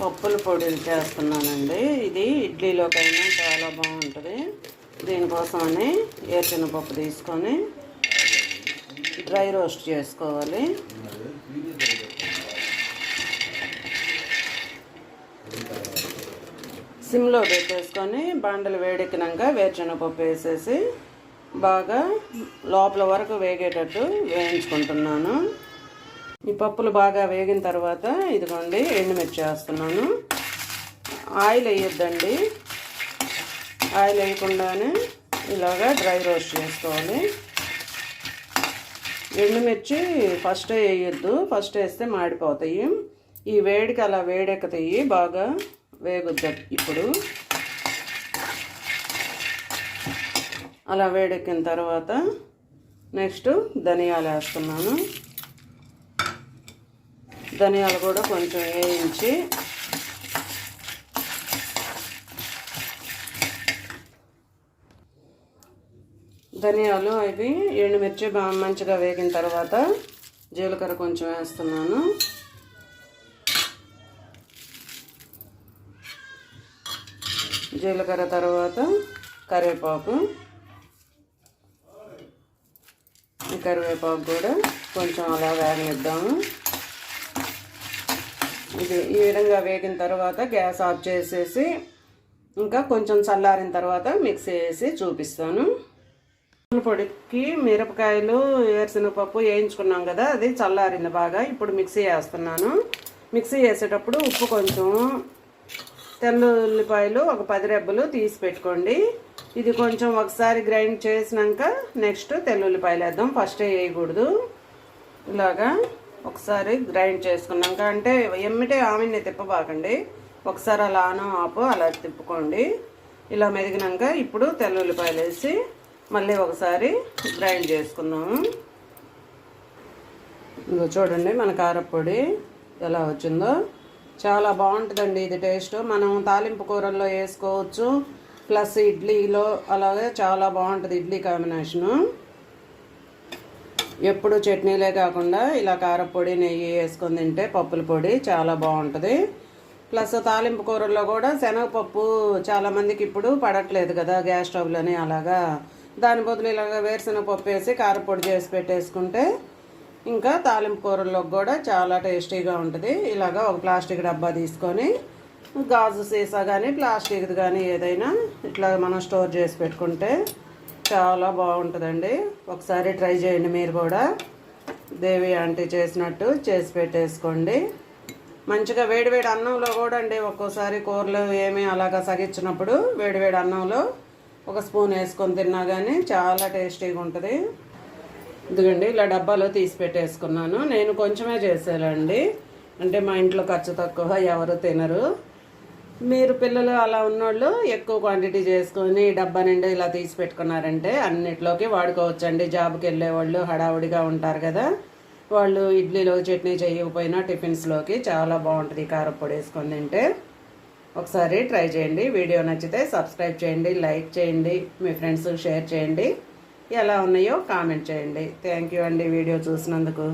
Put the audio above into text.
పప్పుల పొడిలు చేస్తున్నానండి. ఇది ఇడ్లీలోకైనా చాలా బాగుంటుంది. దీనికోసమని పప్పు తీసుకొని డ్రై రోస్ట్ చేసుకోవాలి. సిమ్లో పెట్టేసుకొని బాండలు వేడెక్కినాక వేరుశనగపప్పు వేసేసి బాగా లోపల వరకు వేగేటట్టు వేయించుకుంటున్నాను. ఈ పప్పులు బాగా వేగిన తర్వాత ఇదిగోండి ఎండుమిర్చి వేస్తున్నాను ఆయిల్ వేయొద్దండి. ఆయిల్ వేయకుండానే ఇలాగా డ్రై రోస్ట్ చేసుకోవాలి. ఎండుమిర్చి ఫస్ట్ వేయొద్దు ఫస్ట్ వేస్తే మాడిపోతాయి. ఈ వేడికి అలా వేడెక్కుతాయి బాగా వేగుద్ద ఇప్పుడు. అలా వేడెక్కిన తర్వాత నెక్స్ట్ ధనియాలు వేస్తున్నాను. ధనియాలు కూడా కొంచెం వేయించి ధనియాలు అవి ఎండుమిర్చి బాగా మంచిగా వేగిన తర్వాత జీలకర్ర కొంచెం వేస్తున్నాను. జీలకర్ర తర్వాత కరివేపాకు. కరివేపాకు కూడా కొంచెం అలా వేగనిద్దాము. ఇది ఈ విధంగా వేగిన తర్వాత గ్యాస్ ఆఫ్ చేసేసి ఇంకా కొంచెం చల్లారిన తర్వాత మిక్సీ వేసి చూపిస్తాను. పొడికి మిరపకాయలు పప్పు వేయించుకున్నాం కదా అది చల్లారింది బాగా. ఇప్పుడు మిక్సీ వేస్తున్నాను మిక్సీ వేసేటప్పుడు ఉప్పు కొంచెం తెల్ల ఉల్లిపాయలు ఒక పది రెబ్బలు తీసి పెట్టుకోండి. ఇది కొంచెం ఒకసారి గ్రైండ్ చేసినాక నెక్స్ట్ తెల్ల ఉల్లిపాయలు వేద్దాం. ఫస్ట్ వేయకూడదు. ఇలాగా. ఒకసారి గ్రైండ్ చేసుకున్నాక అంటే ఎమ్మిటే ఆమెని తిప్పబాకండి. ఒకసారి అలానో ఆపు అలా తిప్పుకోండి. ఇలా మెదిగినాక ఇప్పుడు తెల్ల ఉల్లిపాయలు వేసి మళ్ళీ ఒకసారి గ్రైండ్ చేసుకుందాము. ఇదిగో చూడండి మన కారపొడి ఎలా వచ్చిందో. చాలా బాగుంటుందండి ఇది టేస్ట్. మనం తాలింపు కూరల్లో వేసుకోవచ్చు. ప్లస్ ఇడ్లీలో అలాగే చాలా బాగుంటుంది ఇడ్లీ కాంబినేషను. ఎప్పుడు చట్నీలే కాకుండా ఇలా కారపొడి నెయ్యి వేసుకొని తింటే పప్పుల పొడి చాలా బాగుంటుంది. ప్లస్ తాలింపు కూరల్లో కూడా శనగపప్పు చాలామందికి ఇప్పుడు పడట్లేదు కదా గ్యాస్ స్టవ్లని అలాగా. దాని బదులు ఇలాగ వేరుశనగ పప్పు వేసి కారపొడి చేసి పెట్టేసుకుంటే ఇంకా తాలింపు కూరల్లోకి కూడా చాలా టేస్టీగా ఉంటుంది. ఇలాగ ఒక ప్లాస్టిక్ డబ్బా తీసుకొని గాజు సీసా కానీ ప్లాస్టిక్ది కానీ ఏదైనా ఇట్లా మనం స్టోర్ చేసి పెట్టుకుంటే చాలా బాగుంటుందండి. ఒకసారి ట్రై చేయండి మీరు కూడా. దేవి ఆంటీ చేసినట్టు చేసి పెట్టేసుకోండి. మంచిగా వేడివేడి అన్నంలో కూడా అండి ఒక్కోసారి కూరలు ఏమీ అలాగా సగించినప్పుడు వేడివేడి అన్నంలో ఒక స్పూన్ వేసుకొని తిన్నా కానీ చాలా టేస్టీగా ఉంటుంది. ఇదిగండి ఇలా డబ్బాలో తీసి పెట్టేసుకున్నాను. నేను కొంచెమే చేసానండి అంటే మా ఇంట్లో ఖర్చు తక్కువ ఎవరు తినరు. మీరు పిల్లలు అలా ఉన్నోళ్ళు ఎక్కువ క్వాంటిటీ చేసుకొని డబ్బా నిండా ఇలా తీసి పెట్టుకున్నారంటే అన్నిట్లోకి వాడుకోవచ్చండి. జాబ్కి వెళ్ళే వాళ్ళు హడావుడిగా ఉంటారు కదా. వాళ్ళు ఇడ్లీలో చట్నీ చేయకపోయినా టిఫిన్స్లోకి చాలా బాగుంటుంది. కారపొడి వేసుకొని తింటే ఒకసారి ట్రై చేయండి. వీడియో నచ్చితే సబ్స్క్రైబ్ చేయండి లైక్ చేయండి మీ ఫ్రెండ్స్ షేర్ చేయండి. ఎలా ఉన్నాయో కామెంట్ చేయండి. థ్యాంక్ యూ అండి వీడియో చూసినందుకు.